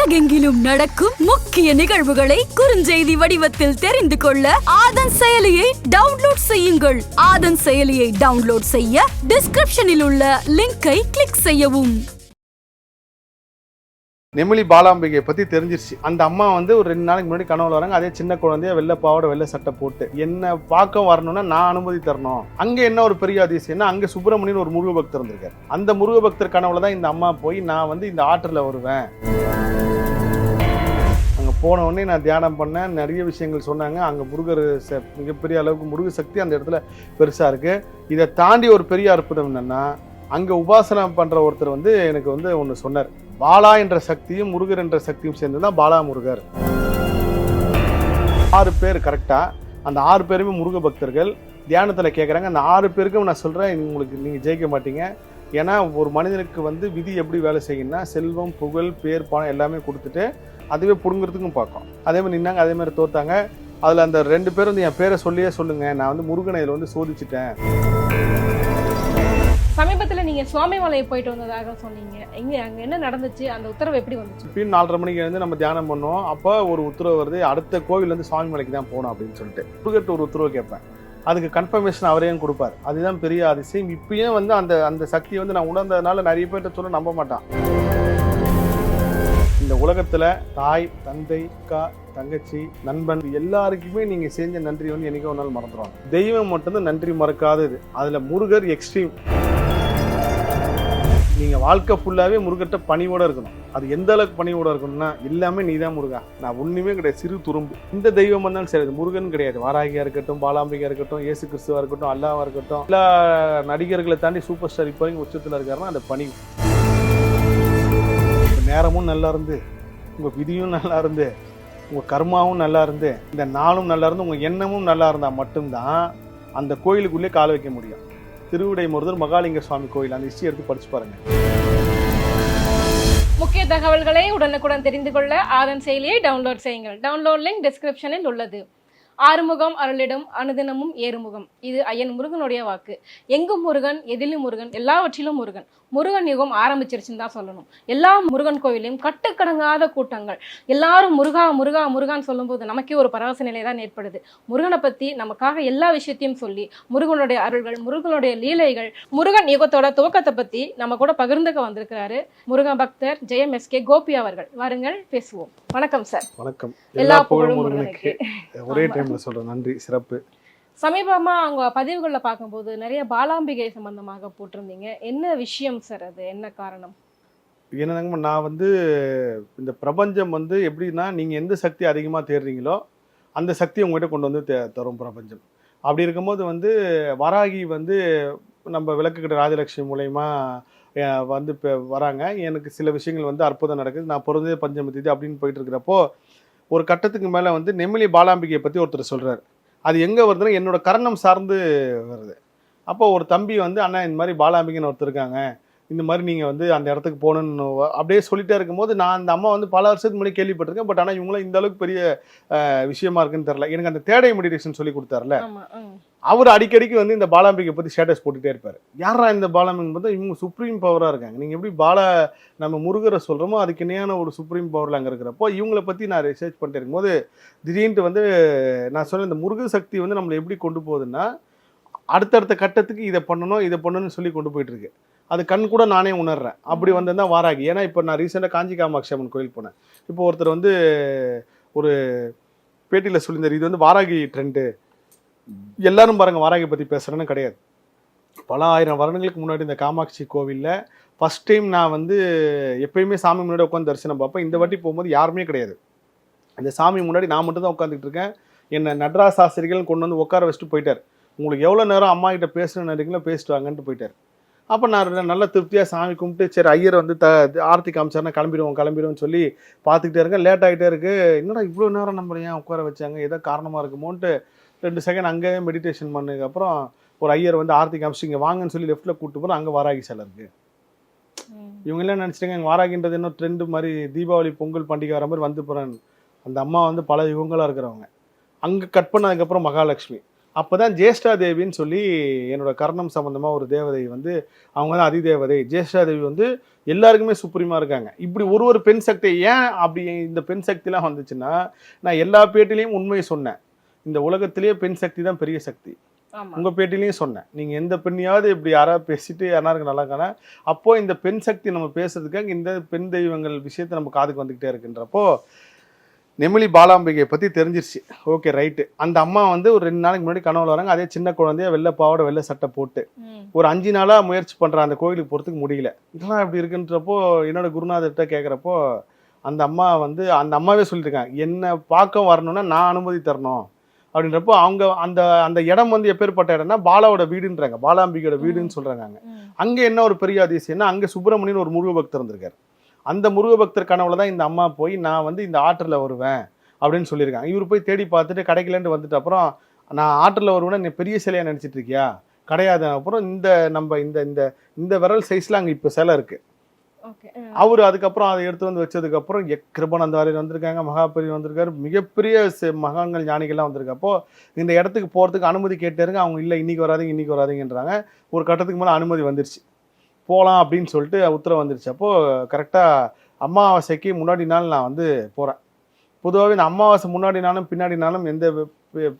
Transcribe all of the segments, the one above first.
உலகெங்கிலும் நடக்கும் முக்கிய நிகழ்வுகளை குறுஞ்செய்தி வடிவத்தில் தெரிந்து கொள்ள ஆதன் செயலியை டவுன்லோட் செய்யுங்கள். ஆதன் செயலியை டவுன்லோட் செய்ய டிஸ்கிரிப்ஷனில் உள்ள லிங்கை கிளிக் செய்யவும். நெமிலி பாலாம்பிகை பத்தி தெரிஞ்சிருச்சு. அந்த அம்மா வந்து ஒரு ரெண்டு நாளைக்கு முன்னாடி கனவுல வராங்க. அதே சின்ன குழந்தைய வெள்ளை பாவோட வெள்ளை சட்டை போட்டு என்ன பார்க்க வரணும்னா நான் அனுமதி தரணும். அங்க என்ன ஒரு பெரிய அதிசயம்னா அங்க சுப்பிரமணியன் ஒரு முருக பக்தர் இருந்திருக்காரு அந்த முருக பக்தர் கனவுல தான் இந்த அம்மா போய் நான் வந்து இந்த ஆற்றுல வருவேன். போன உடனே நான் தியானம் பண்ணேன். நிறைய விஷயங்கள் சொன்னாங்க. அங்கே முருகர் ச- மிகப்பெரிய அளவுக்கு முருக சக்தி அந்த இடத்துல பெருசாக இருக்குது இதை தாண்டி ஒரு பெரிய அற்புதம் என்னென்னா அங்கே உபாசனை பண்ணுற ஒருத்தர் வந்து எனக்கு வந்து ஒன்று சொன்னார். பாலா என்ற சக்தியும் முருகர் என்ற சக்தியும் சேர்ந்து தான் பாலா முருகர். ஆறு பேர் கரெக்டாக அந்த ஆறு பேருமே முருக பக்தர்கள். தியானத்தில் கேட்குறாங்க அந்த ஆறு பேருக்கும் நான் சொல்கிறேன் உங்களுக்கு நீங்கள் ஜெயிக்க மாட்டீங்க. ஏன்னா ஒரு மனிதனுக்கு வந்து விதி எப்படி வேலை செய்யணும்னா செல்வம் புகழ் பேர் பணம் எல்லாமே கொடுத்துட்டு அதுவே பிடுங்கிறதுக்கும் பார்க்கும். அதே மாதிரி நின்னாங்க அதே மாதிரி தோத்தாங்க. அதில் அந்த ரெண்டு பேரும் வந்து என் பேரை சொல்லியே சொல்லுங்க. நான் வந்து முருகனை இதில் வந்து சோதிச்சிட்டேன். சமீபத்துல நீங்க சுவாமிமலை போயிட்டு வந்ததாக சொன்னீங்க. எங்க அங்க என்ன நடந்துச்சு? அந்த உத்தரவு எப்படி வந்துச்சு? இப்பயும் நாலரை மணிக்கு எழுந்து நம்ம தியானம் பண்ணுவோம் அப்போ ஒரு உத்தரவு வருது அடுத்த கோவில் வந்து சுவாமி மலைக்கு தான் போகணும் அப்படின்னு சொல்லிட்டு. முருகர்கிட்ட ஒரு உத்தரவு கேட்பேன். அதுக்கு கன்ஃபர்மேஷன் அவரே கொடுப்பார். அதுதான் பெரிய அதிசயம். இப்பயும் வந்து அந்த அந்த சக்தியை வந்து நான் உணர்ந்ததுனால நிறைய பேர்கிட்ட சொல்ல நம்ப மாட்டான். இந்த உலகத்துல தாய் தந்தை அக்கா தங்கச்சி நண்பன் எல்லாருக்குமே நீங்க செஞ்ச நன்றி வந்து என்னைக்கோ ஒரு நாள் மறந்துடுவாங்க தெய்வம் மட்டும்தான் நன்றி மறக்காதது. அதுல முருகர் எக்ஸ்ட்ரீம் நீங்க வாழ்க்கை ஃபுல்லாவே முருகர்கிட்ட பணிவோட இருக்கணும். அது எந்த அளவுக்கு பணிவோட இருக்கணும்னா எல்லாமே நீதான் முருகா. நான் ஒண்ணுமே கிடையாது சிறு துரும்பு. இந்த தெய்வம் வந்தாலும் சரி முருகன் கிடையாது. வாராகியா இருக்கட்டும் பாலாம்பிகா இருக்கட்டும் இயேசு கிறிஸ்துவா இருக்கட்டும் அல்லாவா இருக்கட்டும் எல்லா நடிகர்களை தாண்டி சூப்பர் ஸ்டார் இப்போ வரைக்கும் இருக்காருன்னா அந்த பணி. நேரமும் நல்லா இருந்து உங்கள் விதியும் நல்லா இருந்து உங்கள் கர்மாவும் நல்லா இருந்து இந்த நாளும் நல்லா இருந்து உங்கள் எண்ணமும் நல்லா இருந்தால் மட்டும்தான் அந்த கோயிலுக்குள்ளே கால் வைக்க முடியும். திருவிடை முருதர் மகாலிங்க சுவாமி கோயில் அந்த ஹிஸ்டரி எடுத்து படிச்சு பாருங்க. முக்கிய தகவல்களை உடனுக்குடன் தெரிந்து கொள்ள ஆதன் செயலியை டவுன்லோட் செய்யுங்கள். டவுன்லோட் லிங்க் டிஸ்கிரிப்ஷனில் உள்ளது. ஆறுமுகம் அருளிடம் அனுதினமும் ஏறுமுகம். இது ஐயன் முருகனுடைய வாக்கு. எங்கும் முருகன் எதிலும் முருகன் எல்லாவற்றிலும் முருகன். முருகன் யுகம் ஆரம்பிச்சிருச்சுன்னு தான் சொல்லணும். எல்லா முருகன் கோவிலையும் கட்டுக்கடங்காத கூட்டங்கள். எல்லாரும் முருகா முருகா முருகான்னு சொல்லும்போது நமக்கே ஒரு பரவச நிலை தான் ஏற்படுது. முருகனை பத்தி நமக்காக எல்லா விஷயத்தையும் சொல்லி முருகனுடைய அருள்கள் முருகனுடைய லீலைகள் முருகன் யுகத்தோட துவக்கத்தை பத்தி நம்ம கூட பகிர்ந்துக்க வந்திருக்கிறாரு முருகன் பக்தர் ஜெயம் எஸ் கே கோபி அவர்கள். வாருங்கள் பேசுவோம். வணக்கம் சார். வணக்கம். எல்லா புகழும் முருகனுக்கு. ஒரே. டைம்ல சொல்றேன். நன்றி சிறப்பு. சமீபமாக அவங்க பதிவுகளில் பார்க்கும்போது நிறைய பாலாம்பிகை சம்பந்தமாக போட்டிருந்தீங்க. என்ன விஷயம் சார் அது? என்ன காரணம்? என்னங்க நான் வந்து இந்த பிரபஞ்சம் வந்து எப்படின்னா நீங்கள் எந்த சக்தி அதிகமாக தேடுறீங்களோ அந்த சக்தி உங்ககிட்ட கொண்டு வந்து தே- தரும் பிரபஞ்சம். அப்படி இருக்கும்போது வந்து வராகி வந்து நம்ம விளக்குக்கிட்ட ராஜலட்சுமி மூலயமா வந்து இப்போ வராங்க. எனக்கு சில விஷயங்கள் வந்து அற்புதம் நடக்குது. நான் பிறந்ததே பஞ்சமி தேதி அப்படின்னு போயிட்டு இருக்கிறப்போ ஒரு கட்டத்துக்கு மேலே வந்து நெமிலி பாலாம்பிகையை பற்றி ஒருத்தர் சொல்கிறார் அது எங்கே வருதுன்னா என்னோட கரணம் சார்ந்து வருது. அப்போ ஒரு தம்பி வந்து அண்ணா இந்த மாதிரி பாலாம்பிகன்னு ஒருத்தர் இருக்காங்க. இந்த மாதிரி நீங்கள் வந்து அந்த இடத்துக்கு போகணுன்னு அப்படியே சொல்லிட்டே இருக்கும்போது நான் அந்த அம்மா வந்து பல வருஷத்துக்கு முன்னாடி கேள்விப்பட்டிருக்கேன். பட் ஆனால் இவங்களும் இந்த அளவுக்கு பெரிய விஷயமா இருக்குன்னு தெரில எனக்கு அந்த தேடை மெடிடேஷன் சொல்லி கொடுத்தாருல அவர் அடிக்கடிக்கு வந்து இந்த பாலாம்பிகை பற்றி ஸ்டேட்டஸ் போட்டுகிட்டே இருப்பார். யாரா இந்த பாலாம்பிகை பார்த்தா இவங்க சுப்ரீம் பவராக இருக்காங்க. நீங்கள் எப்படி பாலா நம்ம முருகரை சொல்கிறோமோ அதுக்கு இணையான ஒரு சுப்ரீம் பவரில் அங்கே இருக்கிறப்போ இவங்களை பற்றி நான் ரிசர்ச் பண்ணிட்டு இருக்கும்போது திடீர்னு வந்து நான் சொன்ன இந்த முருக சக்தி வந்து நம்மளை எப்படி கொண்டு போகுதுன்னா அடுத்தடுத்த கட்டத்துக்கு இதை பண்ணணும் இதை பண்ணணும்னு சொல்லி கொண்டு போயிட்டுருக்கு அது கண் கூட நானே உணர்றேன். அப்படி வந்து தான் வாராகி. ஏன்னா இப்போ நான் ரீசெண்டாக காஞ்சி காமாட்சி அம்மன் கோயில் போனேன். இப்போ ஒருத்தர் வந்து ஒரு பேட்டியில் சொல்லியிருந்தார் இது வந்து வாராகி ட்ரெண்டு எல்லாரும் பாருங்கள் வாராகி பற்றி பேசுகிறேன்னு கிடையாது. பல ஆயிரம் வருடங்களுக்கு முன்னாடி இந்த காமாட்சி கோவிலில் ஃபஸ்ட் டைம் நான் வந்து எப்பயுமே சாமி முன்னாடி உட்காந்து தரிசனம் பார்ப்பேன். இந்த வாட்டி போகும்போது யாருமே கிடையாது. அந்த சாமி முன்னாடி நான் மட்டும் தான் உட்காந்துட்டு இருக்கேன். என்னை நடராஜ் ஆசிரியர்கள் கொண்டு வந்து உட்கார வச்சுட்டு போயிட்டார். உங்களுக்கு எவ்வளோ நேரம் அம்மா கிட்ட பேசணும்னு இருக்கீங்களோ பேசிட்டு வாங்கன்ட்டு போயிட்டார். அப்போ நான் நல்ல திருப்தியாக சாமி கும்பிட்டு சரி ஐயர் வந்து த ஆர்த்தி காமிச்சாருன்னா கிளம்பிடுவோம் கிளம்பிடுவோம்னு சொல்லி பார்த்துக்கிட்டே இருக்கேன். லேட் ஆகிட்டே இருக்கு. என்னடா இவ்வளோ நேரம் நம்ம ஏன் உட்கார வச்சாங்க? ஏதோ காரணமாக இருக்குமோன்ட்டு ரெண்டு செகண்ட் அங்கேயே மெடிடேஷன் பண்ணதுக்கப்புறம் ஒரு ஐயர் வந்து ஆர்த்தி காமிச்சு இங்கே வாங்கன்னு சொல்லி லெஃப்ட்டில் கூப்பிட்டு போகிறோம் அங்கே வாராகி சிலை இருக்கு. ம். இவங்க எல்லாம் நினச்சிட்டாங்க இங்கே வாராகின்றது இன்னும் ட்ரெண்டு மாதிரி தீபாவளி பொங்கல் பண்டிகை வர மாதிரி வந்து போகிறேன் அந்த அம்மா வந்து பல யுகங்களாக இருக்கிறவங்க. அங்கே கட் பண்ணதுக்கப்புறம் மகாலட்சுமி. அப்பதான் ஜேஷ்டா தேவின்னு சொல்லி என்னோட கர்ணம் சம்பந்தமா ஒரு தேவதை வந்து அவங்க தான் அதிதேவதை. ஜேஷ்டா தேவி வந்து எல்லாருக்குமே சுப்ரீமா இருக்காங்க. இப்படி ஒரு ஒரு பெண் சக்தி ஏன் அப்படி இந்த பெண் சக்திலாம் வந்துச்சுன்னா நான் எல்லா பேட்டிலையும் உண்மையை சொன்னேன். இந்த உலகத்திலேயே பெண் சக்தி தான் பெரிய சக்தி. உங்க பேட்டிலையும் சொன்னேன். நீங்க எந்த பெண்ணையாவது இப்படி யாராவது பேசிட்டு யாராருக்கு நல்லா இருக்கானா? அப்போ இந்த பெண் சக்தி நம்ம பேசுறதுக்காக இந்த பெண் தெய்வங்கள் விஷயத்தை நம்ம காதுக்கு வந்துகிட்டே இருக்குன்றப்போ நெமிலி பாலாம்பிகை பத்தி தெரிஞ்சிருச்சு. Okay right. அந்த அம்மா வந்து ஒரு ரெண்டு நாளைக்கு முன்னாடி கனவுல வராங்க. அதே சின்ன குழந்தைய வெள்ளை பாவாடை வெள்ளை சட்டை போட்டு. ஒரு அஞ்சு நாளா முயற்சி பண்றேன் அந்த கோயிலுக்கு போறதுக்கு முடியல. இதெல்லாம் இப்படி இருக்குன்றப்போ என்னோட குருநாதர்கிட்ட கேட்குறப்போ அந்த அம்மா வந்து அந்த அம்மாவே சொல்லியிருக்காங்க என்னை பார்க்க வரணும்னா நான் அனுமதி தரணும். அப்படின்றப்போ அவங்க அந்த அந்த இடம் வந்து எப்பேற்பட்ட இடம்னா பாலாவோட வீடுன்றாங்க. பாலாம்பிகையோட வீடுன்னு சொல்றாங்க அங்க. அங்க என்ன ஒரு பெரிய அதிசயம்னா அங்க சுப்பிரமணியன் ஒரு முருக பக்தர் இருந்திருக்காரு. அந்த முருக பக்தர் கனவுல தான் இந்த அம்மா போய் நான் வந்து இந்த ஆற்றுல வருவேன் அப்படின்னு சொல்லியிருக்காங்க. இவர் போய் தேடி பார்த்துட்டு கிடைக்கலன்ட்டு வந்துட்டு அப்புறம் நான் ஆற்றுல வருவேன்னா நீ பெரிய சிலையா நினைச்சிட்டு இருக்கியா? கிடையாது. அப்புறம் இந்த நம்ம இந்த இந்த இந்த விரல் சைஸ்ல அங்க இப்ப சிலை இருக்கு. ஓகே அவர் அதுக்கப்புறம் அதை எடுத்து வந்து வச்சதுக்கப்புறம் எக் கிருபானந்தாரியர் வந்திருக்காங்க மகாபெரியர் வந்திருக்காரு மிகப்பெரிய மகான்கள் ஞானிகள்லாம் வந்திருக்கப்போ இந்த இடத்துக்கு போகிறதுக்கு அனுமதி கேட்டாருங்க. அவங்க இல்லை இன்னைக்கு வராதீங்க இன்னைக்கு வராதீங்கன்றாங்க. ஒரு கட்டத்துக்கு மேலே அனுமதி வந்துருச்சு. போகலாம் அப்படின்னு சொல்லிட்டு உத்தரவு வந்துருச்சு. அப்போது கரெக்டாக அமாவாசைக்கு முன்னாடி நாள் நான் வந்து போகிறேன் பொதுவாகவே இந்த அமாவாசை முன்னாடி நாளும் பின்னாடி நாளும் எந்த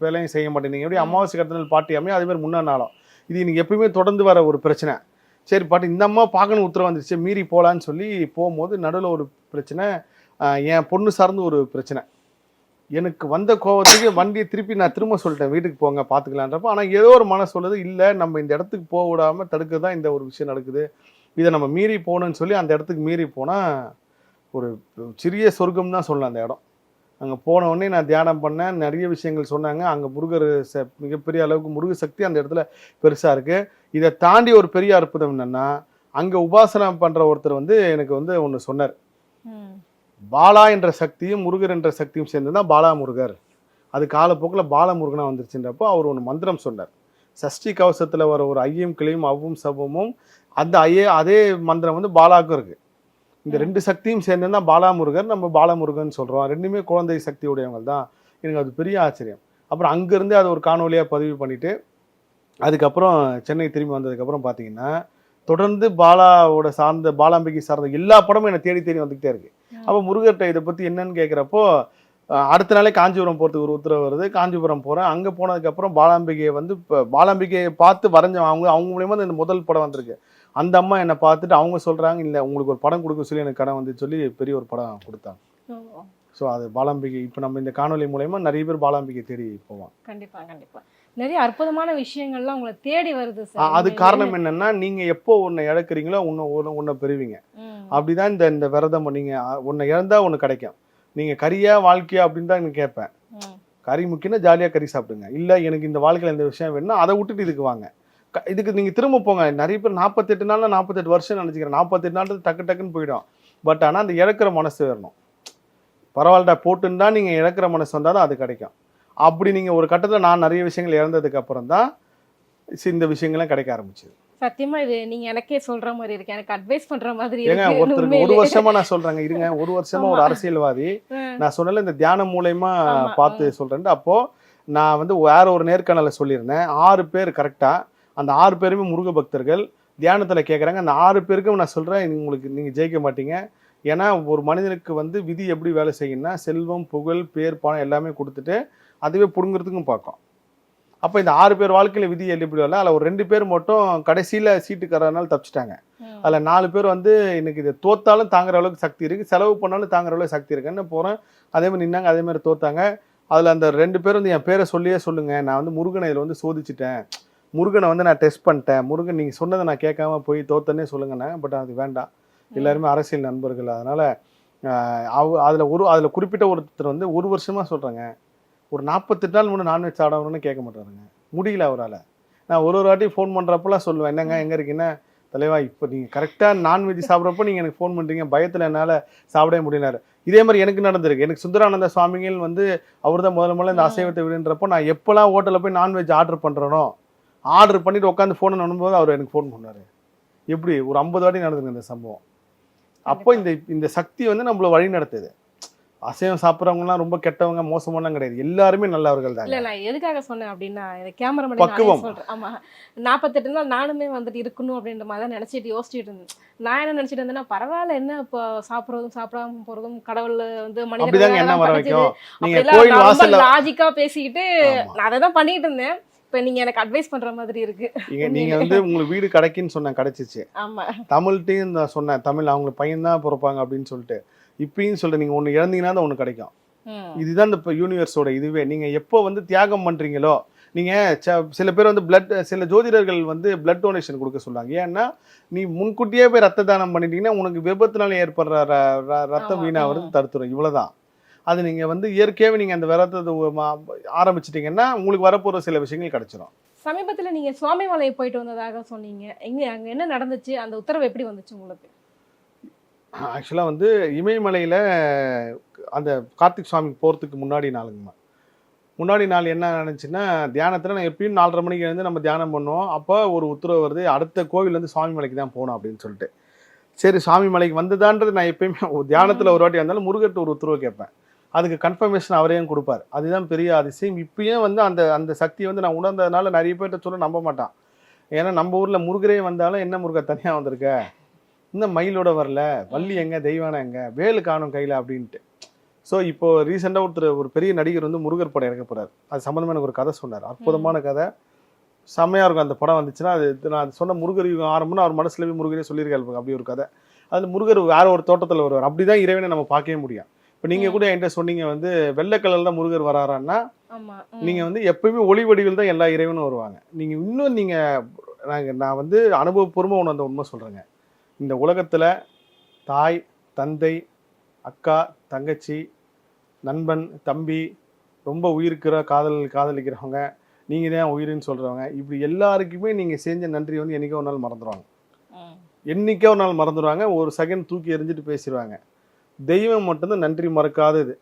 வேலையும் செய்ய மாட்டேன். நீங்கள் எப்படி அமாவாசை அடுத்த நாள் பாட்டியாமே அதே மாதிரி முன்னாடி நாளும் இது எனக்கு எப்பயுமே தொடர்ந்து வர ஒரு பிரச்சனை. சரி பாட்டி இந்த அம்மா பார்க்கணும் உத்தரவு வந்துருச்சு. மீறி போகலான்னு சொல்லி போகும்போது நடுவில் ஒரு பிரச்சனை. என் பொண்ணு சார்ந்து ஒரு பிரச்சனை. எனக்கு வந்த கோவத்துக்கு வண்டியை திருப்பி நான் திரும்ப சொல்லிட்டேன் வீட்டுக்கு போங்க பார்த்துக்கலான்றப்ப ஆனால் ஏதோ ஒரு மனசு சொல்லுது இல்லை நம்ம இந்த இடத்துக்கு போக விடாமல் தடுக்க தான் இந்த ஒரு விஷயம் நடக்குது. இதை நம்ம மீறி போகணும்னு சொல்லி அந்த இடத்துக்கு மீறி போனால் ஒரு சிறிய சொர்க்கம் தான் சொல்லலாம் அந்த இடம். அங்கே போன உடனே நான் தியானம் பண்ணேன். நிறைய விஷயங்கள் சொன்னாங்க. அங்கே முருகர் ச மிகப்பெரிய அளவுக்கு முருக சக்தி அந்த இடத்துல பெருசாக இருக்குது இதை தாண்டி ஒரு பெரிய அற்புதம் என்னென்னா அங்கே உபாசனம் பண்ணுற ஒருத்தர் வந்து எனக்கு வந்து ஒன்று சொன்னார். பாலா என்ற சக்தியும் முருகர் என்ற சக்தியும் சேர்ந்து தான் பாலா முருகர் அது காலப்போக்கில் பாலமுருகனா வந்துருச்சுன்றப்போ அவர் ஒன்று மந்திரம் சொன்னார். சஷ்டி கவசத்தில் வர ஒரு ஐயம் கிளியும் அவ்வும் சவமும் அந்த ஐயே அதே மந்திரம் வந்து பாலாவுக்கும் இருக்கு. இந்த ரெண்டு சக்தியும் சேர்ந்து தான் பாலாமுருகர் நம்ம பாலமுருகன் சொல்கிறோம் ரெண்டுமே குழந்தை சக்தி உடையவங்க தான் எனக்கு அது பெரிய ஆச்சரியம். அப்புறம் அங்கேருந்து அதை ஒரு காணொலியாக பதிவு பண்ணிட்டு அதுக்கப்புறம் சென்னை திரும்பி வந்ததுக்கப்புறம் பார்த்தீங்கன்னா தொடர்ந்து பாலாவோட சார்ந்த பாலாம்பிகை சார்ந்த எல்லா படமும் என்னை தேடி தேடி வந்துக்கிட்டே இருக்கு. அப்போ முருகர்கிட்ட இதை பற்றி என்னன்னு கேட்குறப்போ அடுத்த நாளே காஞ்சிபுரம் போகிறதுக்கு ஒரு உத்தரவு வருது. காஞ்சிபுரம் போகிறேன் அங்கே போனதுக்கப்புறம் பாலாம்பிகையை வந்து இப்போ பாலாம்பிகையை பார்த்து வரைஞ்ச அவங்க அவங்க மூலியமா தான் இந்த முதல் படம் வந்திருக்கு. அந்த அம்மா என்னை பார்த்துட்டு அவங்க சொல்கிறாங்க இல்லை உங்களுக்கு ஒரு படம் கொடுக்க சொல்லி எனக்கு கடன் வந்து சொல்லி பெரிய ஒரு படம் கொடுத்தாங்க. ஸோ அது பாலாம்பிகை இப்போ நம்ம இந்த காணொலி மூலயமா நிறைய பேர் பாலாம்பிகை தேடி போவாங்க. கண்டிப்பா கண்டிப்பா. நிறைய அற்புதமான விஷயங்கள்லாம் உங்களை தேடி வருது சார். அது காரணம் என்னன்னா நீங்க எப்போ உன்னை இழக்கிறீங்களோ உன்னை உன்னை- உன்னை பெறுவீங்க. அப்படிதான் இந்த இந்த விரதம் நீங்க உன்னை இழந்தா ஒன்று கிடைக்கும். நீங்க கரியா வாழ்க்கையா அப்படின்னு தான் கேட்பேன். கறி முக்கியம்னா ஜாலியாக கறி சாப்பிடுங்க. இல்லை எனக்கு இந்த வாழ்க்கையில் இந்த விஷயம் வேணும்னா அதை விட்டுட்டு இதுக்கு வாங்க. இதுக்கு நீங்கள் திரும்ப போங்க. நிறைய பேர் நாற்பத்தெட்டு நாளில் நாற்பத்தெட்டு வருஷம் நினச்சிக்கிறேன். நாற்பத்தெட்டு நாள் டக்கு டக்குன்னு போயிடும். பட் ஆனால் அந்த இழக்கிற மனசு வரணும். பரவாயில்லடா போட்டுன்னு தான் நீங்கள் இழக்கிற மனசு வந்தால் தான் அது கிடைக்கும். அப்படி நீங்கள் ஒரு கட்டத்தில் நான் நிறைய விஷயங்கள் இழந்ததுக்கு அப்புறம் தான் இந்த விஷயங்கள்லாம் கிடைக்க ஆரம்பிச்சது. சத்தியமா இது நீங்க எனக்கே சொல்ற மாதிரி இருக்கு. எனக்கு அட்வைஸ் பண்ற மாதிரி ஏங்க ஒருத்தருக்கு ஒரு. வருஷமா நான் சொல்றேங்க. இருங்க ஒரு வருஷமா ஒரு. அரசியல்வாதி. நான் சொன்னல இந்த தியானம் மூலயமா பார்த்து சொல்றேன் அப்போ நான் வந்து வேற ஒரு நேர்காணல சொல்லியிருந்தேன். ஆறு பேர் கரெக்டா அந்த ஆறு பேருமே முருக பக்தர்கள். தியானத்துல கேட்குறாங்க அந்த ஆறு பேருக்கும் நான் நீங்க- உங்களுக்கு நீங்க ஜெயிக்க மாட்டீங்க. ஏன்னா ஒரு மனிதனுக்கு வந்து விதி எப்படி வேலை செய்யும்னா செல்வம் புகழ் பேர் பணம் எல்லாமே கொடுத்துட்டு அதுவே புடுங்குறதுக்கும் பார்க்கும். அப்போ இந்த ஆறு பேர் வாழ்க்கையில விதி எப்படி வரல அதில் ஒரு ரெண்டு பேர் மட்டும் கடைசியில சீட்டுக்காரனால தப்பிச்சிட்டாங்க. அதில் நாலு பேர் வந்து இன்னைக்கு இது தோத்தாலும் தாங்குற அளவுக்கு சக்தி இருக்கு. செலவு பண்ணாலும் தாங்குற அளவுக்கு சக்தி இருக்குன்னு போகிறேன் அதே மாதிரி நின்னாங்க அதே மாதிரி தோத்தாங்க. அதில் அந்த ரெண்டு பேர் வந்து என் பேரை சொல்லியே சொல்லுங்க. நான் வந்து முருகனை இதில் வந்து சோதிச்சிட்டேன். முருகனை வந்து நான் டெஸ்ட் பண்ணிட்டேன். முருகன் நீங்கள் சொன்னதை நான் கேட்காம போய் தோத்தனே சொல்லுங்கண்ணே பட் அது வேண்டாம். எல்லாருமே அரசியல் நண்பர்கள் அதனால அவ அதில் ஒரு அதில் குறிப்பிட்ட ஒருத்தர் வந்து ஒரு வருஷமா சொல்கிறாங்க ஒரு நாற்பத்தெட்டு நாள் முன்னே நான்வெஜ் சாப்பிடணும்னு கேட்க மாட்டாருங்க. முடியல அவரால். நான் ஒரு ஒரு வாட்டி ஃபோன் பண்ணுறப்பெல்லாம் சொல்லுவேன் என்னங்க எங்கே இருக்கீங்க? தலைவா இப்போ நீங்கள் கரெக்டாக நான்வெஜ் சாப்பிட்றப்போ நீங்கள் எனக்கு ஃபோன் பண்ணுறீங்க பயத்தில் என்னால் சாப்பிடவே முடியல இதே மாதிரி எனக்கு நடந்திருக்கு. எனக்கு சுந்தரானந்த சுவாமிகள் வந்து அவர் தான் முதல்ல முதல்ல இந்த அசைவத்தை விடுன்றப்போ நான் எப்போல்லாம் ஹோட்டலில் போய் நான்வெஜ் ஆர்டர் பண்ணுறனோ ஆர்டர் பண்ணிட்டு உட்காந்து ஃபோனை நோண்டும்போது அவர் எனக்கு ஃபோன் பண்ணார். எப்படி? ஒரு ஐம்பது வாட்டி நடந்துருக்கு இந்த சம்பவம். அப்போ இந்த இந்த சக்தி வந்து நம்மளை வழி நடத்துது. அசைவம் சாப்பிட்றவங்கலாம் ரொம்ப கெட்டவங்க மோசமானலாம் கிடையாது. எல்லாருமே நல்லவர்கள் இல்ல தான் நான் எதுக்காக சொன்னேன் அப்படின்னா இந்த கேமரா பக்குவம். சொல்றேன். ஆமா. நாற்பத்தெட்டு நாள் நானுமே வந்துட்டு இருக்கணும் அப்படின்ற மாதிரி தான் நினைச்சிட்டு யோசிச்சுட்டு இருந்தேன். நான் என்ன நினைச்சிட்டு இருந்தேன்னா பரவாயில்ல என்ன இப்போ சாப்பிடுறதும் சாப்பிடாம போறதும் கடவுள் வந்து அப்படிதாங்க என்ன வர வைக்கும். நீங்க அப்படிலாம் கோயில் நான் ரொம்ப வாசல்ல லாஜிக்கா பேசிக்கிட்டு. நான் அதை தான் பண்ணிட்டு இருந்தேன். இப்ப நீங்க எனக்கு அட்வைஸ் பண்ற மாதிரி இருக்கு. நீங்க நீங்க வந்து உங்களுக்கு வீடு கிடைக்குன்னு சொன்னேன் கிடைச்சிச்சு. ஆமா. தமிழ்ட்டையும் நான் சொன்னேன் தமிழ் அவங்க பையன் தான் பிறப்பாங்க அப்படின்னு சொல்லிட்டு. இப்பயும் சொல்லிட்டு நீங்க ஒண்ணு இழந்தீங்கன்னா தான் ஒண்ணு கிடைக்கும். இதுதான் இந்த யூனிவர்ஸோட இதுவே. நீங்க எப்போ வந்து தியாகம் பண்றீங்களோ நீங்க ச- சில பேர் வந்து பிளட் சில ஜோதிடர்கள் வந்து பிளட் டொனேஷன் கொடுக்க சொல்றாங்க. ஏன்னா நீ முன்கூட்டியே போய் ரத்த தானம் பண்ணிட்டீங்கன்னா உனக்கு விபத்துனால ஏற்படுற ரத்தம் வீணாகிறது. தடுத்துரும். இவ்வளவுதான். அது நீங்க வந்து இயற்கையாவே நீங்க அந்த விரதத்தை ஆரம்பிச்சிட்டீங்கன்னா உங்களுக்கு வரப்போற சில விஷயங்கள் கிடைச்சிரும். சமீபத்துல நீங்க சுவாமிமலை போயிட்டு வந்ததாக சொன்னீங்க. எங்க அங்க என்ன நடந்துச்சு? அந்த உத்தரவு எப்படி வந்துச்சு உங்களுக்கு? ஆக்சுவலாக வந்து இமயமலையில் அந்த கார்த்திக் சுவாமிக்கு போகிறதுக்கு முன்னாடி நாளுங்கம்மா. முன்னாடி நாள் என்ன நடந்துச்சுன்னா தியானத்தில் நான் எப்பயும் நாலரை மணிக்கு எழுந்து நம்ம தியானம் பண்ணுவோம். அப்போ ஒரு உத்தரவு வருது அடுத்த கோவிலேருந்து சுவாமி மலைக்கு தான் போகணும் அப்படின்னு சொல்லிட்டு. சரி சுவாமி மலைக்கு வந்ததான்றது நான் எப்பயுமே தியானத்தில் ஒரு வாட்டி வந்தாலும் முருகர்ட்ட ஒரு உத்தரவு கேட்பேன். அதுக்கு கன்ஃபர்மேஷன் அவரையும் கொடுப்பார். அதுதான் பெரிய அதிசயம். இப்பயும் வந்து அந்த அந்த சக்தியை வந்து நான் உணர்ந்ததுனால நிறைய பேர்ட்ட சொல்ல நம்ப மாட்டான். ஏன்னா நம்ம ஊரில் முருகரே வந்தாலும் என்ன முருகர் தனியாக வந்திருக்க? இன்னும் மயிலோட வரல. வள்ளி எங்க? தெய்வானம் எங்க? வேலு காணும் கையில அப்படின்ட்டு. ஸோ இப்போ ரீசெண்டாக ஒருத்தர் ஒரு பெரிய நடிகர் வந்து முருகர் படம் இறக்க அது சம்மந்தமா எனக்கு ஒரு கதை சொன்னார். அற்புதமான கதை. செம்மையா இருக்கும் அந்த படம் வந்துச்சுன்னா அது நான் சொன்ன முருகர் யுகம் ஆரம்பம்னு அவர் மனசுல போய் முருகரே சொல்லியிருக்காரு. அப்படி ஒரு கதை. அது முருகர் வேற ஒரு தோட்டத்தில் வருவார். அப்படிதான் இறைவனை நம்ம பார்க்கவே முடியும். இப்போ நீங்க கூட என்கிட்ட சொன்னீங்க வந்து வெள்ளை கலர்ல தான் முருகர் வராரான்னா ஆமா நீங்க வந்து எப்பயுமே ஒளி வடிவில் தான் எல்லா இறைவனும் வருவாங்க. நீங்க இன்னும் நீங்க நாங்க நான் வந்து அனுபவபூர்வமாக ஒன்று அந்த உண்மை சொல்றேங்க. இந்த உலகத்துல தாய் தந்தை அக்கா தங்கச்சி நண்பன் தம்பி ரொம்ப உயிருக்கிற காதல் காதலிக்கிறவங்க நீங்க தான் உயிருன்னு சொல்றவங்க இப்படி எல்லாருக்குமே நீங்க செஞ்ச நன்றி வந்து என்னைக்கோ ஒரு நாள் மறந்துடுவாங்க. என்னைக்கோ ஒரு நாள் மறந்துடுவாங்க ஒரு செகண்ட் தூக்கி எறிஞ்சிட்டு பேசிடுவாங்க தெய்வம் மட்டும்தான் நன்றி மறக்காதது.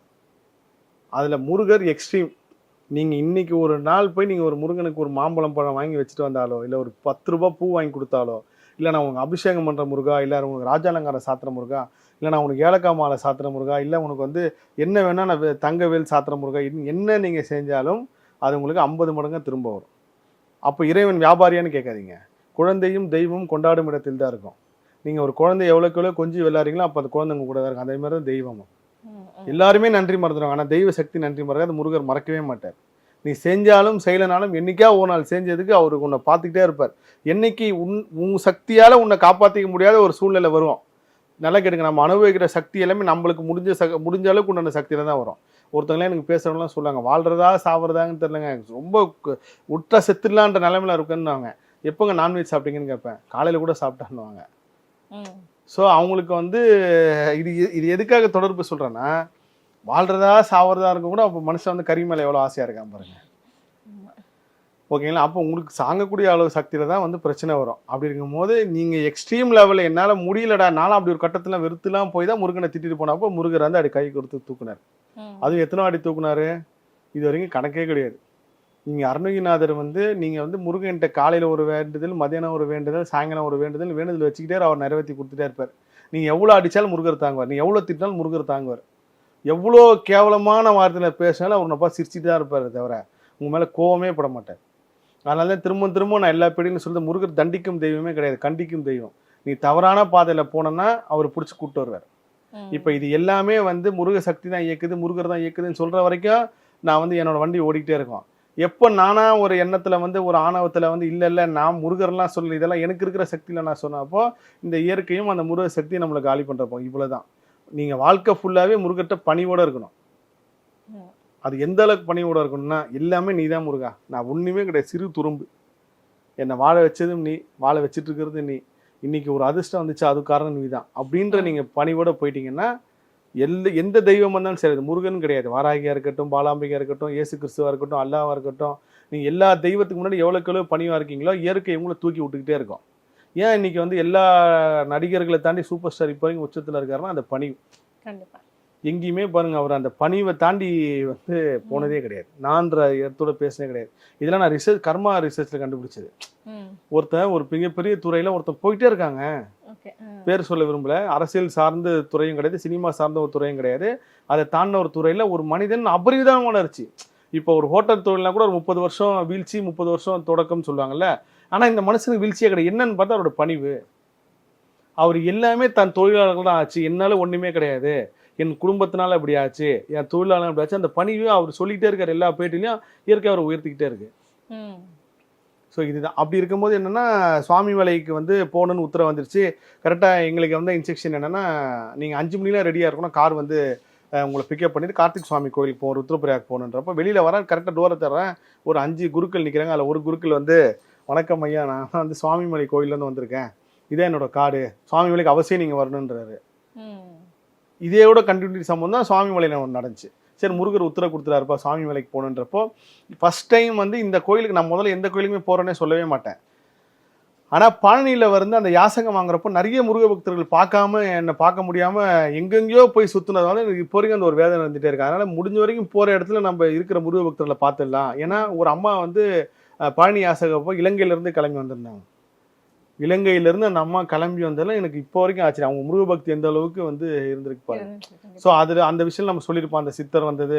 அதில் முருகர் எக்ஸ்ட்ரீம் நீங்கள் இன்றைக்கி ஒரு நாள் போய் நீங்கள் ஒரு முருகனுக்கு ஒரு மாம்பழம் பழம் வாங்கி வச்சுட்டு வந்தாலோ இல்லை ஒரு பத்து ரூபா பூ வாங்கி கொடுத்தாலோ இல்லை நான் உனக்கு அபிஷேகம் பண்ணுற முருகா இல்லை உனக்கு ராஜாலங்கார சாத்திர முருகா இல்லை நான் உனக்கு ஏலக்காய் மாலை சாத்திர முருகா இல்லை உனக்கு வந்து என்ன வேணால் நான் தங்கவேல் சாத்திர முருகா என்ன நீங்கள் செஞ்சாலும் அது உங்களுக்கு ஐம்பது மடங்கு திரும்ப வரும். அப்போ இறைவன் வியாபாரியான்னு கேட்காதீங்க. குழந்தையும் தெய்வமும் கொண்டாடும் இடத்தில் தான் இருக்கும். நீங்க ஒரு குழந்தை எவ்வளோக்கு எவ்வளோ கொஞ்சி விளையாடுறீங்களோ அப்போ அந்த குழந்தை உங்க கூட தான் இருக்கும். அதே மாதிரி தான் தெய்வமும். எல்லாருமே நன்றி மறந்துடுவாங்க ஆனால் தெய்வ சக்தி நன்றி மறக்காது. முருகர் மறக்கவே மாட்டார். நீ செஞ்சாலும் செய்யலைனாலும் என்னைக்கா ஒரு நாள் செஞ்சதுக்கு அவருக்கு உன்னை பார்த்துக்கிட்டே இருப்பார். என்னைக்கு உன் உன் சக்தியால் உன்னை காப்பாற்றிக்க முடியாத ஒரு சூழ்நிலை வரும். நல்லா கேட்டுங்க. நம்ம அனுபவிக்கிற சக்தி எல்லாமே நம்மளுக்கு முடிஞ்ச சக முடிஞ்ச அளவுக்கு உண்டான சக்தியில தான் வரும். ஒருத்தவங்களே எனக்கு பேசுறவங்களாம் சொல்லுவாங்க வாழ்றதா சாவறதான்னு தெரியலங்க. ரொம்ப உற்ற செத்துடலான்ற நிலைமையில இருக்குன்னுவாங்க. எப்போங்க நான்வெஜ் சாப்பிட்டீங்கன்னு கேட்பேன். காலையில் கூட சாப்பிட்டான்னுவாங்க. ஸோ அவங்களுக்கு வந்து இது இது எதுக்காக தொடர்பு சொல்றேன்னா வாழ்றதா சாவறதா இருக்க கூட அப்போ மனுஷன் வந்து கறி மேலே எவ்வளோ ஆசையா இருக்கான் பாருங்க. ஓகேங்களா? அப்போ உங்களுக்கு சாங்கக்கூடிய அளவு சக்தியில தான் வந்து பிரச்சனை வரும். அப்படி இருக்கும்போது நீங்க எக்ஸ்ட்ரீம் லெவலில் என்னால முடியலடா நானும் அப்படி ஒரு கட்டத்துல வெறுத்துலாம் போய் தான் முருகனை திட்டிட்டு போனப்போ முருகர் வந்து அப்படி கை கொடுத்து தூக்குனார். அதுவும் எத்தனை வாட்டி தூக்குனாரு? இது வரைக்கும் கணக்கே கிடையாது. நீங்க அருணகிரிநாதர் வந்து நீங்க வந்து முருகன்கிட்ட காலையில ஒரு வேண்டுதல் மதியானம் ஒரு வேண்டுதல் சாயங்காலம் ஒரு வேண்டுதல் வேண்டுதல் வச்சுக்கிட்டே அவர் நிறைவேற்றி கொடுத்துட்டே இருப்பார். நீங்க எவ்வளவு அடிச்சாலும் முருகர் தாங்குவார். நீங்க எவ்வளவு திட்டினாலும் முருகர் தாங்குவார். எவ்வளோ கேவலமான வார்த்தையில பேசினாலும் அவர் நப்பா சிரிச்சுட்டு தான் இருப்பார் தவிர உங்க மேல கோவமே பட மாட்டார். அதனால தான் திரும்ப திரும்ப நான் எல்லா பேடின்னு சொல்றது முருகர் தண்டிக்கும் தெய்வமே கிடையாது கண்டிக்கும் தெய்வம். நீ தவறான பாதையில போனேன்னா அவர் பிடிச்சி கூட்டு வருவார். இப்போ இது எல்லாமே வந்து முருக சக்தி தான் இயக்குது முருகர் தான் இயக்குதுன்னு சொல்ற வரைக்கும் நான் வந்து என்னோட வண்டி ஓடிக்கிட்டே இருக்கோம். எப்போ நானா ஒரு எண்ணத்துல வந்து ஒரு ஆணவத்துல வந்து இல்ல இல்ல நான் முருகர்லாம் சொல்லி இதெல்லாம் எனக்கு இருக்கிற சக்தியில நான் சொன்னப்போ இந்த இயற்கையும் அந்த முருக சக்தியும் நம்மளை காலி பண்றப்போ இவ்வளவுதான். நீங்க வாழ்க்கை ஃபுல்லாவே முருகர்ட்ட பணிவோட இருக்கணும். அது எந்த அளவுக்கு பணிவோட இருக்கணும்னா எல்லாமே நீ தான் முருகா. நான் ஒண்ணுமே கிடையாது. சிறு துரும்பு. என்னை வாழ வச்சதும் நீ வாழ வச்சிட்டு இருக்கிறது நீ. இன்னைக்கு ஒரு அதிர்ஷ்டம் வந்துச்சு அது காரணம் நீ தான் அப்படின்ற நீங்க பணிவோட போயிட்டீங்கன்னா எந்த எந்த தெய்வம் வந்தாலும் சரி அது முருகன் கிடையாது. வாராகியா இருக்கட்டும் பாலாம்பிகா இருக்கட்டும் இயேசு கிறிஸ்துவா இருக்கட்டும் அல்லாவா இருக்கட்டும் நீங்க எல்லா தெய்வத்துக்கு முன்னாடி எவ்வளோக்கு எவ்வளோ பணிவா இருக்கீங்களோ இயற்கை உங்களை தூக்கி விட்டுக்கிட்டே இருக்கும். ஏன் இன்னைக்கு வந்து எல்லா நடிகர்களை தாண்டி சூப்பர் ஸ்டார் இப்போ வரைக்கும் உச்சத்துல இருக்காருன்னா அந்த பணிவு. கண்டிப்பா. எங்கேயுமே பாருங்க அவர் அந்த பணிவை தாண்டி வந்து போனதே கிடையாது. நான்ற இடத்தோட பேசினே கிடையாது. இதெல்லாம் நான் ரிசர்ச் கர்மா ரிசர்ச்ல கண்டுபிடிச்சது. ஒருத்தன் ஒரு மிகப்பெரிய துறையில ஒருத்தன் போயிட்டே இருக்காங்க. பேர் சொல்ல விரும்பல. அரசியல் சார்ந்த துறையும் கிடையாது சினிமா சார்ந்த ஒரு துறையும் கிடையாது. அதை தாண்டின ஒரு துறையில ஒரு மனிதன் அபரிதமான வளர்ச்சி இப்போ ஒரு ஹோட்டல் தொழில்னா கூட ஒரு முப்பது வருஷம் வீழ்ச்சி முப்பது வருஷம் தொடக்கம் சொல்லுவாங்கல்ல. ஆனா இந்த மனுஷனுக்கு வீழ்ச்சியே கிடையாது. என்னன்னு பார்த்தா அவரோட பணிவு. அவர் எல்லாமே தன் தொழிலாளர்கள் தான் ஆச்சு. என்னால ஒண்ணுமே கிடையாது. என் குடும்பத்தினால இப்படி ஆச்சு. என் தொழிலாளர் இப்படி ஆச்சு. அந்த பணிவே அவர் சொல்லிட்டே இருக்காரு எல்லா பேட்டிலையும். இயற்கை அவர் உயர்த்திக்கிட்டே இருக்கு. ஸோ இதுதான். அப்படி இருக்கும்போது என்னன்னா சுவாமி மலைக்கு வந்து போகணுன்னு உத்தரவு வந்துருச்சு. கரெக்டாக எங்களுக்கு வந்து இன்ஸ்ட்ரக்ஷன் என்னன்னா நீங்கள் அஞ்சு மணிலாம் ரெடியாக இருக்கணும். கார் வந்து உங்களை பிக்கப் பண்ணிட்டு கார்த்திக் சுவாமி கோயிலுக்கு போகணும் ருத்ரபிரயாக் போகணுன்றப்போ. வெளியில் வரேன் கரெக்டாக டோரை தர்றேன். ஒரு அஞ்சு குருக்கள் நிற்கிறாங்க அதில் ஒரு குருக்கள் வந்து வணக்கம் ஐயா நான் வந்து சுவாமிமலை கோயிலேருந்து வந்திருக்கேன். இதே என்னோட காடு சுவாமிமலைக்கு அவசியம் நீங்கள் வரணுன்றாரு ம். இதோட கண்டினியூட்டி சம்பவம் தான் சுவாமிமலையில் ஒன்று நடந்துச்சு. சரி முருகர் உத்தரவு கொடுத்துறாருப்பா சாமி வேலைக்கு போகணுன்றப்போ ஃபர்ஸ்ட் டைம் வந்து இந்த கோயிலுக்கு நான் முதல்ல எந்த கோயிலுக்குமே போகிறேன்னே சொல்லவே மாட்டேன். ஆனால் பழனியில் வந்து அந்த யாசகம் வாங்குறப்போ நிறைய முருக பக்தர்கள் பார்க்காம என்னை பார்க்க முடியாமல் எங்கெங்கேயோ போய் சுற்றுனதால எனக்கு இப்போ வரைக்கும் அந்த ஒரு வேதனை இருந்துகிட்டே இருக்கு. அதனால் முடிஞ்ச வரைக்கும் போகிற இடத்துல நம்ம இருக்கிற முருக பக்தர்களை பார்த்துடலாம். ஏன்னா ஒரு அம்மா வந்து பழனி யாசகப்போ இலங்கையிலேருந்து கிளம்பி வந்திருந்தாங்க. இலங்கையிலேருந்து அந்த அம்மா கிளம்பி வந்தாலும் எனக்கு இப்போ வரைக்கும் ஆச்சு அவங்க முருக பக்தி எந்த அளவுக்கு வந்து இருந்திருக்கு கண்டிப்பா. ஸோ அதில் அந்த விஷயம் நம்ம சொல்லியிருப்போம். அந்த சித்தர் வந்தது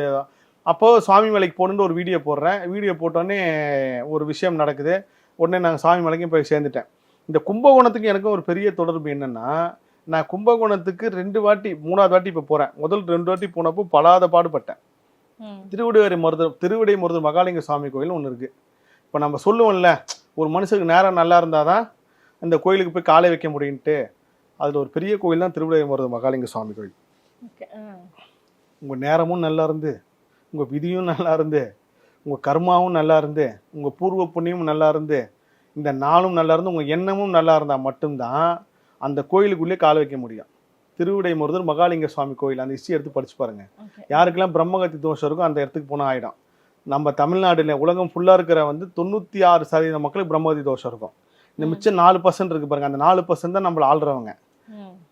அப்போ சுவாமி மலைக்கு போகணுன்னு ஒரு வீடியோ போடுறேன். வீடியோ போட்டோடனே ஒரு விஷயம் நடக்குது. உடனே நாங்கள் சுவாமி மலைக்கும் போய் சேர்ந்துட்டேன். இந்த கும்பகோணத்துக்கு எனக்கும் ஒரு பெரிய தொடர்பு என்னன்னா நான் கும்பகோணத்துக்கு ரெண்டு வாட்டி மூணாவது வாட்டி இப்போ போகிறேன் முதல் ரெண்டு வாட்டி போனப்போ படாத பாடுபட்டேன். ம். திருவிடைவரை மருதர் திருவிடை மருதர் மகாலிங்க சுவாமி கோயில் ஒன்று இருக்குது இப்போ நம்ம சொல்லுவோம்ல ஒரு மனுஷனுக்கு நேரம் நல்லா இருந்தால் தான் இந்த கோயிலுக்கு போய் காலை வைக்க முடியும்ட்டு அதில் ஒரு பெரிய கோயில் தான் திருவிடை மருதர் மகாலிங்க சுவாமி கோயில். உங்கள் நேரமும் நல்லா இருந்து உங்கள் விதியும் நல்லா இருந்து உங்கள் கர்மாவும் நல்லா இருந்து உங்கள் பூர்வ புண்ணியமும் நல்லா இருந்து இந்த நாளும் நல்லா இருந்து உங்கள் எண்ணமும் நல்லா இருந்தால் மட்டும்தான் அந்த கோயிலுக்குள்ளே கால் வைக்க முடியும். திருவிடை முருதர் மகாலிங்க சுவாமி கோயில் அந்த ஹிஸ்ட்ரி எடுத்து படிச்சு பாருங்க. ஓகே. யாருக்கெல்லாம் பிரம்மகத்தி தோஷம் இருக்கோ அந்த இடத்துக்கு போனால் ஆகிடும் நம்ம தமிழ்நாடுல உலகம் ஃபுல்லாக இருக்கிற வந்து தொண்ணூற்றி ஆறு சதவீத மக்களுக்கு பிரம்மகத்தி தோஷம் இருக்கும். இந்த மிச்சம் நாலு பர்சன்ட் இருக்கு பாருங்க. அந்த நாலு பர்சன்ட் தான் நம்மளை ஆள்றவங்க.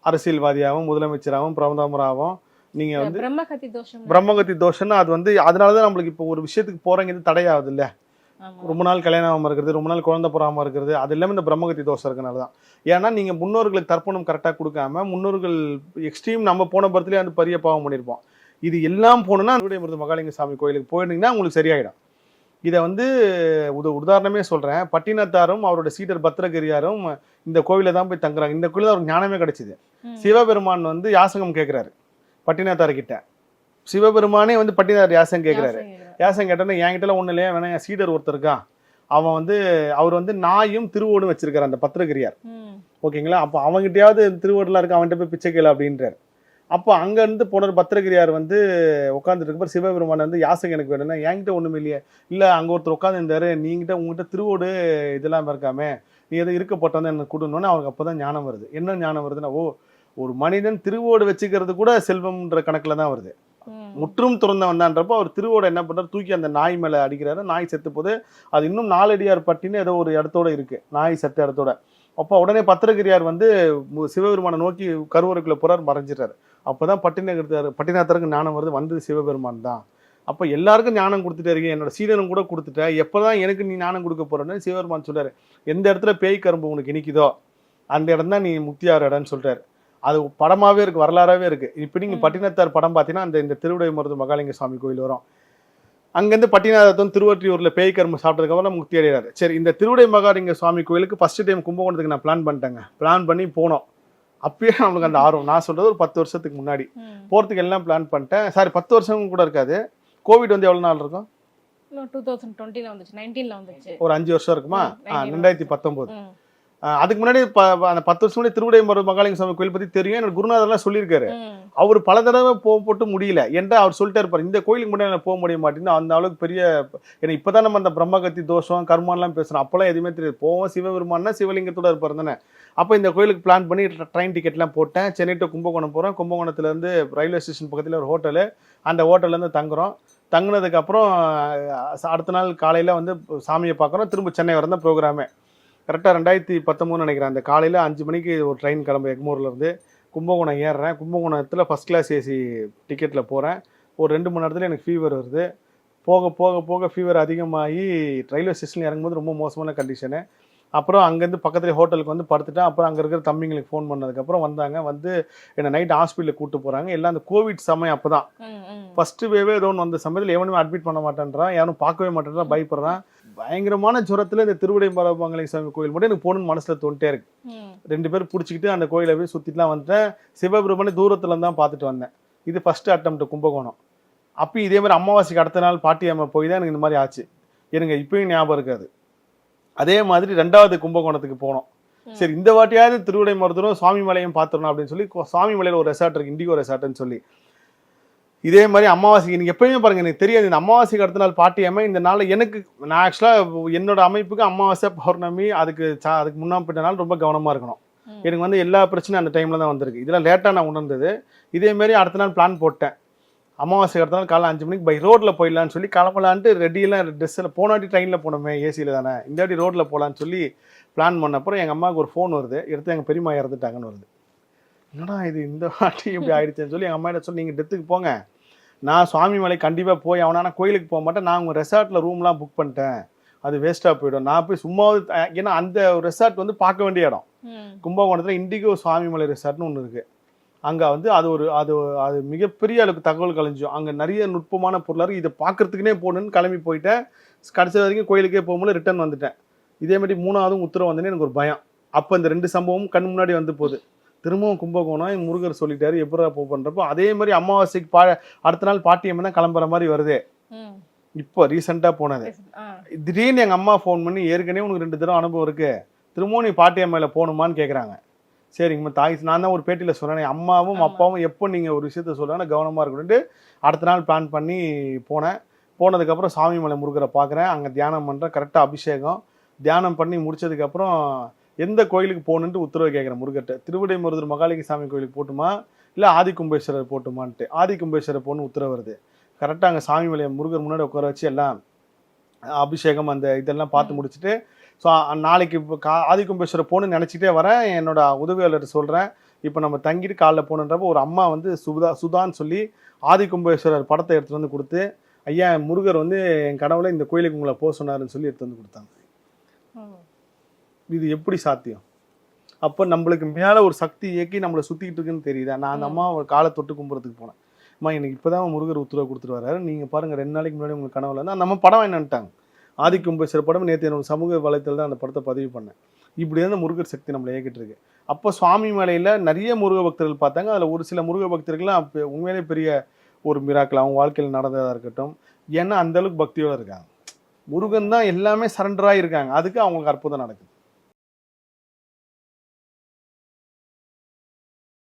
அரசியல்வாதியாகவும் முதலமைச்சராகவும் பிரதமராகவும் நீங்கள் வந்து பிரம்மகத்தி தோஷம் பிரம்மகத்தி தோஷம்னா அது வந்து அதனால தான் நம்மளுக்கு இப்போ ஒரு விஷயத்துக்கு போறங்க தடையாகுது இல்ல. ஆமா. ரொம்ப நாள் கல்யாணம் ஆகாம இருக்கிறது ரொம்ப நாள் குழந்தை பிறகாம இருக்கிறது அது எல்லாமே இந்த பிரம்மகத்தி தோஷம் இருக்கனால தான். ஏன்னா நீங்க முன்னோர்களுக்கு தர்ப்பணம் கரெக்டாக கொடுக்காம முன்னோர்கள் எக்ஸ்ட்ரீம் நம்ம போன படத்துலேயே வந்து பெரிய பாவம் பண்ணியிருப்போம் இது எல்லாம் மருது மகாலிங்க சாமி கோயிலுக்கு போயிருந்தீங்கன்னா உங்களுக்கு சரியாயிடும். இதை வந்து உத உதாரணமே சொல்றேன். பட்டினத்தாரும் அவரோட சீடர் பத்திரகிரியாரும் இந்த கோவில தான் போய் தங்குறாங்க. இந்த கோயில அவருக்கு ஞானமே கிடைச்சிது. சிவபெருமான் வந்து யாசகம் கேட்கிறாரு பட்டினத்தார் கிட்ட சிவபெருமானே வந்து பட்டினத்தார் யாசகம் கேட்கிறாரு யாசகம் கேட்டோன்னா என்கிட்டலாம் ஒன்றும் இல்லையா? வேணா என் சீடர் ஒருத்தர் இருக்கான். அவன் வந்து அவர் வந்து நாயும் திருவோடும் வச்சிருக்காரு அந்த பத்திரகிரியார். ஓகேங்களா? அப்போ அவங்ககிட்டயாவது திருவோடலாம் இருக்கு அவன்கிட்ட போய் பிச்சை கேளு அப்படின்றார். அப்போ அங்கேருந்து போன பத்திரகிரியார் வந்து உட்காந்துட்டு இருக்கப்ப சிவபெருமான் வந்து யாசகம் எனக்கு வேணும்னா என்கிட்ட ஒன்றும் இல்லையே. இல்லை அங்கே ஒருத்தர் உட்காந்துருந்தாரு நீங்கிட்ட உங்ககிட்ட திருவோடு இதெல்லாம் இருக்காமே. நீ எதுவும் இருக்கப்பட்டவன் எனக்கு கொடுக்கணும்னு அவனுக்கு அப்போ தான் ஞானம் வருது. என்ன ஞானம் வருதுன்னா ஓ ஒரு மனிதன் திருவோடு வச்சுக்கிறது கூட செல்வம்ன்ற கணக்கில் தான் வருது. முற்றும் துறந்தவன் தான்றப்போ அவர் திருவோட என்ன பண்றாரு? தூக்கி அந்த நாய் மேல அடிக்கிறாரு. நாய் செத்து போது அது இன்னும் நாலடியார் பட்டின்னு ஏதோ ஒரு இடத்தோட இருக்கு. நாய் செத்த இடத்தோட. அப்போ உடனே பத்திரகிரியார் வந்து சிவபெருமானை நோக்கி கருவறைக்குள்ள போறார் மறைஞ்சிட்டாரு அப்பதான் பட்டினகர்த்தார் பட்டினத்தாருக்கு ஞானம் வருது வந்தது சிவபெருமான் தான். அப்போ எல்லாருக்கும் ஞானம் கொடுத்துட்டே இருக்கேன் என்னோட சீடனும் கூட கொடுத்துட்டேன் எப்பதான் எனக்கு நீ ஞானம் கொடுக்க போறேன்னு சிவபெருமான் சொல்றாரு. எந்த இடத்துல பேய் கரும்பு உனக்கு இனிக்குதோ அந்த இடம் தான் நீ முக்தியார் இடம்னு சொல்றாரு. அது படமாவே இருக்கு வரலாறாவே இருக்கு. இப்போ நீங்க ம். பட்டினத்தார் படம் பார்த்தீங்கன்னா அந்த இந்த திருவிடை மருது மகாலிங்க சுவாமி கோயில் வரும். அங்கேருந்து பட்டினத்தார் திருவொற்றியூர்ல பேய் கரும்பு சாப்பிட்டதுக்கு அப்புறம் முக்தி அடைகிறாரு. சரி இந்த திருவிடை மகாலிங்க சுவாமி கோயிலுக்கு ஃபர்ஸ்ட் டைம் கும்பகோணத்துக்கு நான் பிளான் பண்ணிட்டேங்க. பிளான் பண்ணி போனோம். அப்பயே நம்மளுக்கு அந்த ஆர்வம். நான் சொல்றது ஒரு பத்து வருஷத்துக்கு முன்னாடி. போறதுக்கு எல்லாம் பிளான் பண்ணிட்டேன். சாரி பத்து வருஷம் கூட இருக்காது. கோவிட் வந்து எவ்வளவு நாள் இருக்கும்? ஒரு அஞ்சு வருஷம் இருக்குமா? ம், ஆ, 19 ரெண்டாயிரத்தி பத்தொன்பது அதுக்கு முன்னாடி அந்த பத்து வருஷம் முன்னாடி திருவிடை மருது மகாலிங்க சுவாமி கோயில் பத்தி தெரியும். எனக்கு குருநாதர்லாம் சொல்லியிருக்காரு. அவர் பல தடவை போக போட்டு முடியல. ஏன்டா அவர் சொல்லிட்டே இருப்பார் இந்த கோயிலுக்கு முன்னாடி நான் போக முடிய மாட்டேங்குது. அந்த அளவுக்கு பெரிய ஏன்னா இப்பதான் நம்ம அந்த பிரம்மகத்தி தோஷம் கர்மான்லாம் பேசுறோம். அப்பெல்லாம் எதுவுமே தெரியாது. போவோம் சிவபெருமான்னா சிவலிங்கத்தோட இருப்பார் தானே. அப்போ இந்த கோயிலுக்கு பிளான் பண்ணி ட்ரெயின் டிக்கெட்லாம் போட்டேன். சென்னை டு கும்பகோணம் போகிறோம் கும்பகோணத்துலேருந்து ரயில்வே ஸ்டேஷன் பக்கத்தில் ஒரு ஹோட்டலு அந்த ஹோட்டல்லேருந்து தங்குறோம். தங்குனதுக்கப்புறம் அடுத்த நாள் காலையில் வந்து சாமியை பார்க்குறோம். திரும்ப சென்னை வர தான் ப்ரோக்ராமே கரெக்டாக ரெண்டாயிரத்தி பத்தொம்போது நினைக்கிறேன். அந்த காலையில் அஞ்சு மணிக்கு ஒரு ட்ரெயின் கிளம்பு எக்மூர்லேருந்து கும்பகோணம் ஏறுறேன். கும்பகோணத்தில் ஃபஸ்ட் கிளாஸ் ஏசி டிக்கெட்டில் போகிறேன் ஒரு ரெண்டு மணி நேரத்தில் எனக்கு ஃபீவர் வருது. போக போக போக ஃபீவர் அதிகமாகி ரயில்வே ஸ்டேஷனில் இறங்கும்போது ரொம்ப மோசமான கண்டிஷனு அப்புறம் அங்கேருந்து பக்கத்துல ஹோட்டலுக்கு வந்து படுத்துட்டேன். அப்புறம் அங்கே இருக்கிற தம்பிங்களுக்கு ஃபோன் பண்ணதுக்கப்புறம் வந்தாங்க. வந்து என்னை நைட் ஹாஸ்பிட்டலுக்கு கூட்டு போகிறாங்க எல்லாம் அந்த கோவிட் சமயம் அப்போ தான். ஃபஸ்ட்டு வேவே ஏதோ ஒன்று வந்த சமயத்தில் எவனுமே அட்மிட் பண்ண மாட்டேன்றான். யாரும் பார்க்கவே மாட்டேன்றான். பயப்படுறான். பயங்கரமான ஜுரத்தில் இந்த திருவிடை மரபாங்கலை சாமி கோயில் மட்டும் எனக்கு போகணுன்னு மனசில் தோண்டிட்டே இருக்கு. ரெண்டு பேரும் பிடிச்சிக்கிட்டு அந்த கோயிலை போய் சுற்றிட்டுலாம் வந்துட்டேன். சிவபெருமனை தூரத்துல தான் பார்த்துட்டு வந்தேன். இது ஃபர்ஸ்ட் அட்டம் கும்பகோணம். அப்போ இதே மாதிரி அமாவாசைக்கு அடுத்த நாள் பாட்டி அம்மா போய் தான் எனக்கு இந்த மாதிரி ஆச்சு. எனக்கு இப்பயும் ஞாபகம் இருக்காது அதே மாதிரி ரெண்டாவது கும்பகோணத்துக்கு போனோம். சரி இந்த வாட்டியாவது திருவிடை மருத்துவம் சுவாமி மலையும் பார்த்துடணும் அப்படின்னு சொல்லி சுவாமி மலையில் ஒரு ரெசார்ட் இருக்கு இண்டிகோ ரெசார்ட்னு சொல்லி. இதே மாதிரி அமாவாசைக்கு நீங்கள் எப்பயுமே பாருங்க எனக்கு தெரியாது இந்த அமாவாசைக்கு அடுத்த நாள் பாட்டி அம்மா இந்த நாள் எனக்கு நான் ஆக்சுவலாக என்னோட அமைப்புக்கு அமாவாசை பௌர்ணமி அதுக்கு சா- அதுக்கு முன்னா பின்ன நாள் ரொம்ப கவனமாக இருக்கணும். எனக்கு வந்து எல்லா பிரச்சனையும் அந்த டைமில் தான் வந்திருக்கு. இதெல்லாம் லேட்டாக நான் உணர்ந்தது. இதே மாதிரி அடுத்த நாள் பிளான் போட்டேன். அமாவாசை நாள் காலைல அஞ்சு மணிக்கு பை ரோட்டில் போயிடலான்னு சொல்லி கிளம்பலான்ட்டு ரெடியெல்லாம் ட்ரெஸ்ஸில் போனாட்டி ட்ரெயினில் போனோமே ஏசியில் தானே. இந்த வாட்டி ரோட்டில் போகலான்னு சொல்லி பிளான் பண்ண அப்புறம் எங்கள் அம்மாவுக்கு ஒரு ஃபோன் வருது. எடுத்து எங்கள் பெரியம்மா இறந்துட்டாங்கன்னு வருது. என்னடா இது இந்த வாட்டி இப்படி ஆயிடுச்சுன்னு சொல்லி எங்கள் அம்மா கிட்ட சொல்லி நீங்கள் டெத்துக்கு போங்க. நான் சுவாமி மலை கண்டிப்பாக போய் அவனா கோயிலுக்கு போக மாட்டேன். நான் உங்கள் ரெசார்ட்டில் ரூம்லாம் புக் பண்ணிட்டேன். அது வேஸ்ட்டாக போயிடும். நான் போய் சும்மாவது ஏன்னா அந்த ரெசார்ட் வந்து பார்க்க வேண்டிய இடம். கும்பகோணத்தில் இண்டிகோ சுவாமிமலை ரிசார்ட்னு ஒன்று இருக்குது அங்கே வந்து அது ஒரு அது அது மிகப்பெரிய அளவுக்கு தகவல் கலைஞ்சோம் அங்கே நிறைய நுட்பமான பொருளாக இருக்குது இதை பார்க்கறதுக்குனே போகணுன்னு கிளம்பி போயிட்டேன். கடைசி வரைக்கும் கோயிலுக்கே போகும்போது ரிட்டர்ன் வந்துட்டேன். இதே மாதிரி மூணாவதும் உத்தரவு வந்தேன்னு எனக்கு ஒரு பயம். அப்போ இந்த ரெண்டு சம்பவமும் கண் முன்னாடி வந்து போகுது. திரும்பவும் கும்பகோணம் முருகர் சொல்லிட்டாரு எப்படா போ பண்ணுறப்போ அதே மாதிரி அமாவாசைக்கு பா அடுத்த நாள் பாட்டியம்மன் தான் கிளம்புற மாதிரி வருது. இப்போ ரீசெண்டாக போனது. திடீர்னு எங்கள் அம்மா ஃபோன் பண்ணி ஏற்கனவே உனக்கு ரெண்டு தடவை அனுபவம் இருக்கு. திரும்பவும் நீ பாட்டி அம்மையில் போகணுமான்னு கேட்குறாங்க சரிங்கம்மா தாய் நான் தான் ஒரு பேட்டியில் சொன்னேன் அம்மாவும். அப்பாவும் எப்போ நீங்கள் ஒரு விஷயத்த சொல்லுங்கன்னா கவனமாக இருக்கணும்ட்டு அடுத்த நாள் பிளான் பண்ணி போனேன். போனதுக்கப்புறம் சாமி மலை முருகரை பார்க்குறேன் அங்கே தியானம் பண்ணுறேன் கரெக்டாக அபிஷேகம். தியானம் பண்ணி முடிச்சதுக்கப்புறம் எந்த கோயிலுக்கு போகணுன்ட்டு உத்தரவு கேட்குறேன் முருகர்கிட்ட திருவிடை முருகர் மகாலிங்க சாமி கோயிலுக்கு போட்டுமா? இல்லை ஆதி கும்பேஸ்வரர் போட்டுமான்ட்டு. ஆதி கும்பேஸ்வரர் போகணுன்னு உத்தரவு வருது. கரெக்டாக அங்கே சாமி மலையை முருகர் முன்னாடி உட்கார வச்சு எல்லாம் அபிஷேகம் அந்த இதெல்லாம் பார்த்து முடிச்சுட்டு ஸோ நாளைக்கு இப்போ கா ஆதிகும்பேஸ்வரர் போகணும்னு நினச்சிட்டே வரேன். என்னோட உதவியாளர் சொல்கிறேன் இப்போ நம்ம தங்கிட்டு காலைல போகணுன்றப்போ ஒரு அம்மா வந்து சுதா சுதான்னு சொல்லி ஆதிகும்பேஸ்வரர் படத்தை எடுத்துகிட்டு வந்து கொடுத்து ஐயா முருகர் வந்து என் கனவுல இந்த கோயிலுக்கு உங்களை போக சொன்னாருன்னு சொல்லி எடுத்து வந்து கொடுத்தாங்க. இது எப்படி சாத்தியம்? அப்போ நம்மளுக்கு மேலே ஒரு சக்தி இயக்கி நம்மளை சுற்றிக்கிட்டு இருக்குன்னு தெரியுதா? நான் அந்த அம்மா ஒரு காலை தொட்டு கும்புறதுக்கு போனேன். அம்மா எனக்கு இப்போ தான் முருகர் உத்தரவு கொடுத்துட்டு வராரு நீங்கள் பாருங்கள் ரெண்டு நாளைக்கு முன்னாடி உங்களுக்கு கனவுல இருந்தால் நம்ம படம் என்னன்ட்டாங்க ஆதி கும்பேஸ்வரர் படம் நேற்று என்னோட சமூக வலைத்தளம் தான் அந்த படத்தை பதிவு பண்ணேன். இப்படி தான் முருகர் சக்தி நம்மளை இயக்கிட்டு இருக்கு. அப்போ சுவாமி மலையில் நிறைய முருக பக்தர்கள் பார்த்தாங்க. அதில் ஒரு சில முருக பக்தர்கள்லாம் அப்ப உண்மையிலே பெரிய ஒரு மிராக்கள் அவங்க வாழ்க்கையில் நடந்ததாக இருக்கட்டும். ஏன்னா அந்தளவுக்கு பக்தியோடு பக்தியோட இருக்காங்க. முருகன் தான் எல்லாமே சரண்டராக இருக்காங்க அதுக்கு அவங்களுக்கு அற்புதம் நடக்குது.